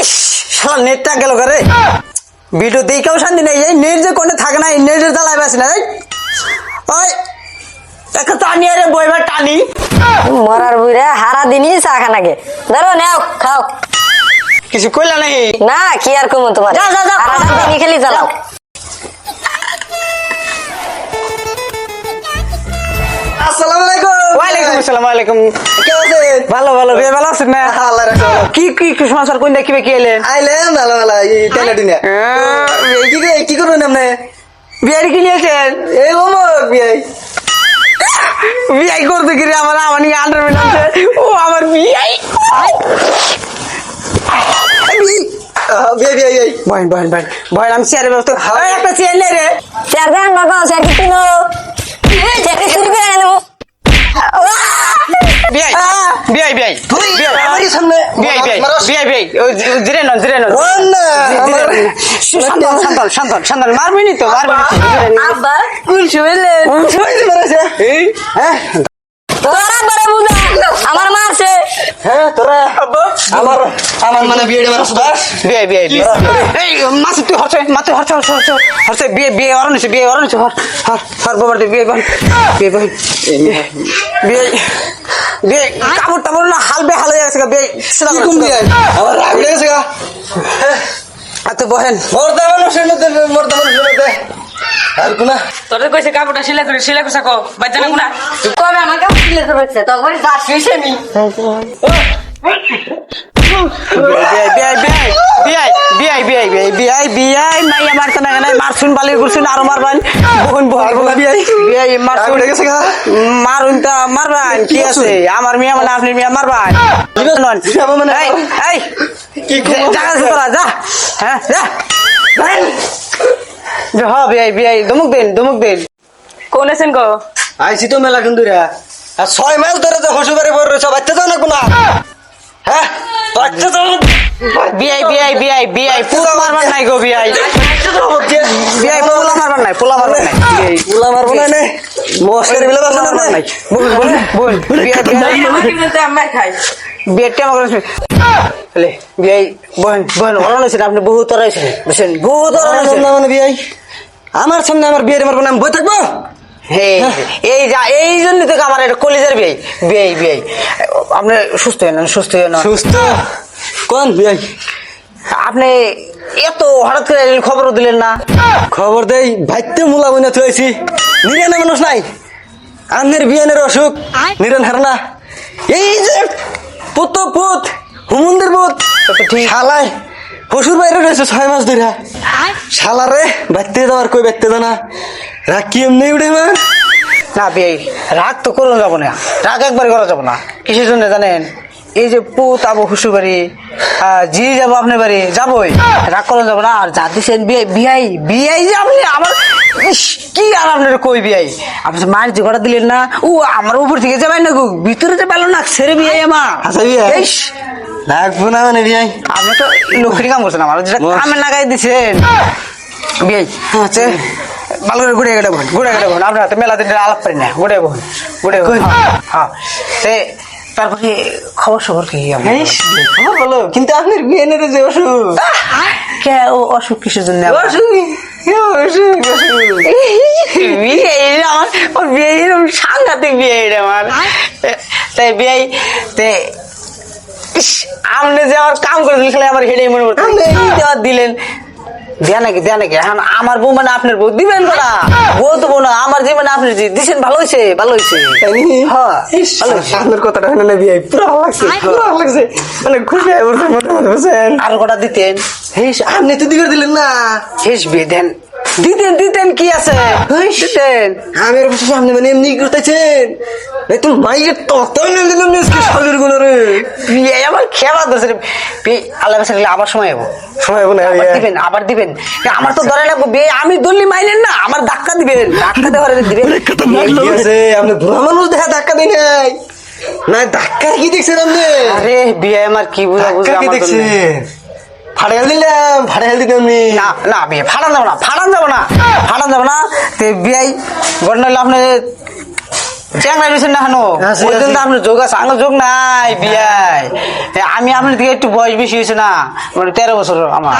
ইস শালা নেটটা গেল করে ভিডিও দেখেও শান্তি নেই এই নেট যে কোনে থাকে না এই নেটের জ্বালায় বাসি না ওই একটা টানি আরে বইবার টানি। মরার বুড়ে হারা দিনই চা খানাকে ধরো নাও খাও। কিছু কইলা নাই না কি আর কমো তোমার? যা, যা, যা। দিনই খেলি চালাও আসসালাম ওয়ালাইকুম কে আছেন? ভালো ভালো বিয়ে ভালো আছেন না? আল্লাহ রাখছে কি কি কি সমাচার কোন দেখিবে কি এলেন আইলেন ভালো ভালো এই টেলাটিনে এই কি কি করবেন আপনি? বিয়ার কি নিয়েছেন? এই ওমর বিয়াই। বিয়াই করতে গিয়ে আমার আমার নিয়ে আন্ডারম্যান আছে। ও আমার বিয়াই। বহেন বহেন বহেন বহেন আমি চেয়ারের ব্যবস্থা একটা চেয়ার নে রে। চার গান বাবা চার কি তিনো চারটি চুরি করে বিয়াই তুই আমারই সামনে জিরে নন জিরে নন আমার- শান্তন শান্তন শান্তন শান্তন। মারবি নি তো মারবি নি তো, জিরে নি। আব্বা কুল শুয়েলেন ওই যে মারাছে। এই হ্যাঁ। তোরা বড় বুঝা আমার মা আছে। হ্যাঁ তোরা আমার আমার মানে বিয়ে বাস বিয়ে বিয়ে বিয়ে এই মাসে তুই হচ্ছে মাতে হচ্ছে হচ্ছে হচ্ছে হচ্ছে বিয়ে বিয়ে অরণ হচ্ছে বিয়ে অরণ হচ্ছে হর হর হর বাবার বিয়ে বল বিয়ে বল। বিয়ে বিয়ে কাপড় টাপড় না হালে সেটা কম আমার রাগ লেগেছে গা। বহেন। মর্দা মানুষের মধ্যে মর্দা মানুষের মধ্যে আর কোনা? তোদের কইছে কাপড়টা সিলাই করে সিলাই করে সাকো বাচ্চা না কবে আমার কাছে দিলে তো হচ্ছে তখন যা শুয়েছে নি বিয়ে বিয়ে বিয়ে বিয়ে বিয়ে বিয়ে বিয়ে মাইয়া মারতে না কেন মারছুন বালি করছুন আরও মারবান। বহুন বহুন না বিয়াই। বিয়ে? রাগ মারছুন লেগেছে গা? মারুন তা মারবান। কি আছে? আমার মিয়া মানে আপনি মিয়া মারবান। নন মানে? এই এই। কি আছে তোরা যা। হ্যাঁ যা। যা হ বিয়াই বিয়াই ধমক দিন ধমক দিন। কোন আছেন গো? আইসি তো মেলা কিন্তু আর ছয় মাস ধরে তো হসুবারে পর রয়েছে বাচ্চা তো না কোনা? হ্যাঁ বাচ্চা তো বিয়াই বিয়াই বিয়াই বিয়াই পুলা মারবার নাই গো বিয়াই বিয়াই পোলা মারবার নাই। পোলা মারবার নাই না। নে বিলা না মারবার নাই। বল বল বল বিয়াই বিয়াই আমার খাই। বিয়েটা আমার বহেন বহেন অরণ হয়েছেন আপনি বহু তরা হয়েছেন বুঝছেন? বহু তরা আমার হয়েছেন সামনে মানে বিয়াই আমার সামনে আমার বিয়ের মারবো না আমি বই থাকব? এই যা এই জন্য থেকে আমার এটা কলিজার বিয়ে বিয়ে বিয়ে আপনি সুস্থ হয়ে না সুস্থ হয়ে না সুস্থ। কোন আপনি এত হঠাৎ করে খবরও দিলেন না। খবর দেই ভাইতে মুলা বইনা থুয়েছি নিরেন মানুষ নাই। আন্নের বিয়ানের অসুখ। নিরেন হারনা এই যে পুত পুত হুমুন্দের পুত। শালায় পশুর বাইরে রয়েছে ছয় মাস ধরে। শালারে বাইতে দেওয়ার কই বাইতে দাও না। রাখি এমনি উঠে মা না বিয়ে রাগ তো করুন যাব না। রাগ একবার করা যাব না। কিসের জন্য জানেন? এই যে পুত আবু হুসু বাড়ি জি যাব আপনার বাড়ি যাবোই। রাগ করা যাব না আর যা দিচ্ছেন বিয়ে বিয়াই বিয়াই যে আপনি আমার কি আর আপনার কই বিয়াই? আপনি মায়ের যে ঘটা দিলেন না ও আমার উপর থেকে যাবেন না ভিতরে যে পেল না ছেড়ে বিয়াই আমার। আচ্ছা ইস, লাগবো না মানে বিয়াই। আপনি তো লক্ষ্মী কাম করছেন আমার যেটা। কামে লাগাই দিছেন। বিয়াই হচ্ছে ভালো করে ঘুরে গেলে বোন ঘুরে গেলে বোন আপনার হাতে মেলা দিন আলাপ পারি না ঘুরে বোন ঘুরে বোন হ্যাঁ। তে তারপরে খবর সবর কি বলো কিন্তু আপনার বিয়ানের যে অসুখ। কে ও অসুখ কিসের জন্য? অসুখ আমার ওর বিয়ে সাংঘাতিক বিয়ে আমার। তাই বিয়ে তে আপনি যে আমার কাম করে দিলে খালি আমার হেডে মনে করতে দিলেন? দেয়া নাকি দেয়া নাকি? এখন আমার বউ মানে আপনার বউ দিবেন করা বউ তো বোন আমার যে মানে আপনি দিছেন ভালো হয়েছে ভালো হয়েছে হ্যাঁ আপনার কথাটা হয় না বিয়ে পুরো ভালো লাগছে পুরো ভালো লাগছে। মানে খুশি হয়ে পড়ছে মোটামুটি বুঝছেন? আরও কটা দিতেন। হেস আপনি তো দিবে দিলেন না। শেষ বিয়ে দেন। দিতেন দিতেন কি আছে? দিতেন। আমি এর বসে আপনি মানে এমনি করতেছেন এই তো মাইয়ের তত দিলাম আজকে শরীরগুলো রে। আমার খেলা দোষ আল্লাহ আবার সময় সময় বলে আবার দিবেন আবার দিবেন। আমার তো ধরে লাগবো। বিয়ে আমি দল্লি মাইলেন না আমার ধাক্কা দিবেন। ধাক্কা দেওয়ার দিবেন। কি আছে? আপনি বুড়া মানুষ দেখা ধাক্কা দিই নাই। না ধাক্কা কি দেখছেন আপনি? আরে বিয়ে আমার কি বুঝা বুঝা কি আমার দেখছেন? দল্লি। ফাড়াইল দিলাম ফাড়াইল দিলাম নি না না বিয়ে ফাটান যাব না ফাটান যাব না ফাটান যাব না। তে বিয়াই গন্ডাল আপনি চ্যাংরা রয়েছেন না হানো আছি, ওই জন্য আছি। আপনার যোগ আছে আমার যোগ নাই বিয়াই আমি আপনার দিকে একটু বয়স বেশি হয়েছে না মানে তেরো বছর আমার।